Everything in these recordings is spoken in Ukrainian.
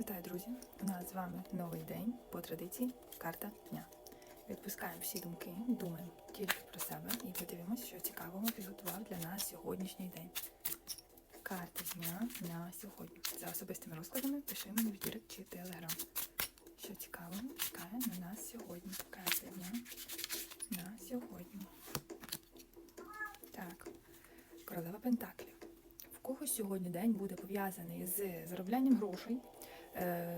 Вітаю, друзі! У нас з вами новий день по традиції карта дня. Відпускаємо всі думки, думаємо тільки про себе і подивимося, що цікавого підготував для нас сьогоднішній день. Карта дня на сьогодні. За особистими розкладами пиши мені в Дірект чи Телеграм. Що цікавого чекає на нас сьогодні. Карта дня на сьогодні. Так, королева Пентаклів. В когось сьогодні день буде пов'язаний з зароблянням грошей,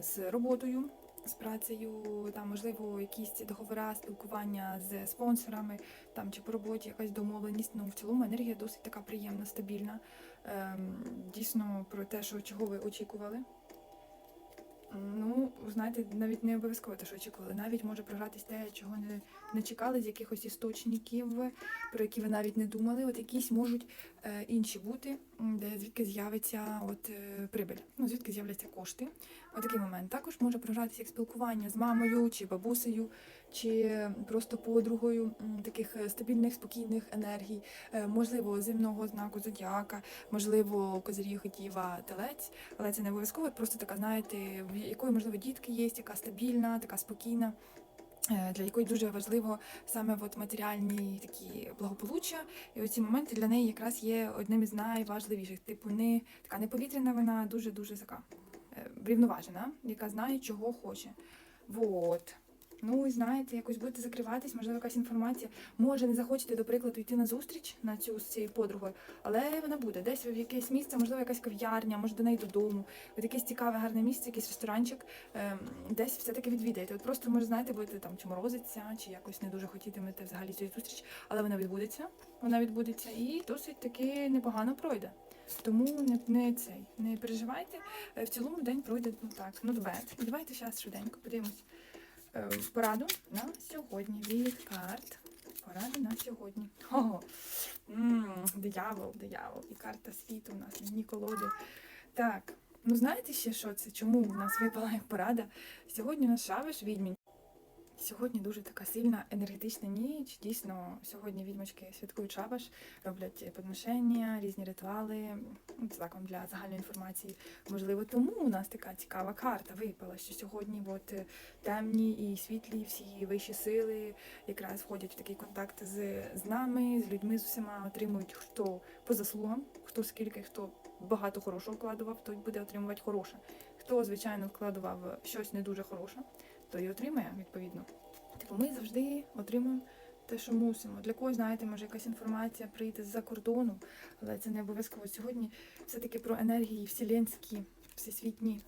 з роботою, з працею, там можливо якісь договори, спілкування з спонсорами, там чи по роботі якась домовленість. Ну в цілому енергія досить така приємна, стабільна. Ем, Дійсно про те, що чого ви очікували. Ну, знаєте, навіть не обов'язково те, що очікували. Навіть може програтись те, чого не, не чекали з якихось істочників, про які ви навіть не думали. От якісь можуть е, інші бути, де звідки з'явиться от е, прибиль, ну звідки з'являться кошти. Отакий момент. Також може програтися як спілкування з мамою чи бабусею, чи просто подругою таких е, стабільних, спокійних енергій, Е, можливо, земного знаку зодіака, можливо, козиріг, діва, телець, але це не обов'язково, просто така, знаєте, в якої можливо дітки є, яка стабільна, така спокійна. е, Для якої дуже важливо саме от матеріальні такі благополуччя, і оці моменти для неї якраз є одним із найважливіших. Типу, не така неповітряна, вона дуже дуже така е, врівноважена, яка знає, чого хоче. Вот. Ну, знаєте, якось будете закриватись, можливо, якась інформація. Може, не захочете, до прикладу, йти на зустріч на цю з цією подругою, але вона буде десь в якесь місце, можливо, якась кав'ярня, може до неї додому, от якесь цікаве, гарне місце, якийсь ресторанчик, ем, десь все-таки відвідаєте. От просто, може, знаєте, будете там чи морозиться, чи якось не дуже хотітимете взагалі цієї зустрічі, але вона відбудеться. Вона відбудеться і досить таки непогано пройде. Тому не, не цей, не переживайте. Е, В цілому день пройде ну так, not bad. Давайте зараз швиденько подивимось пораду на сьогодні від карт. Поради на сьогодні. Ого. диявол, диявол. І карта світу у нас на дні колоди. Так, ну знаєте ще що це? Чому в нас випала порада? Сьогодні у нас шавиш відьмінь. Сьогодні дуже така сильна енергетична ніч. Дійсно, сьогодні відьмочки святкують шабаш, роблять подношення, різні ритуали. Ну, Це так вам для загальної інформації. Можливо, тому у нас така цікава карта випала, що сьогодні от е, темні і світлі всі вищі сили якраз входять в такий контакт з, з нами, з людьми, з усіма отримують хто по заслугам, хто скільки, хто багато хорошого вкладував, той буде отримувати хороше. Хто, звичайно, вкладував щось не дуже хороше, той і отримає відповідно. Типу, ми завжди отримуємо те, що мусимо. Для когось, знаєте, може якась інформація прийти з-за кордону, але це не обов'язково. Сьогодні все-таки про енергії вселенські, всесвітні.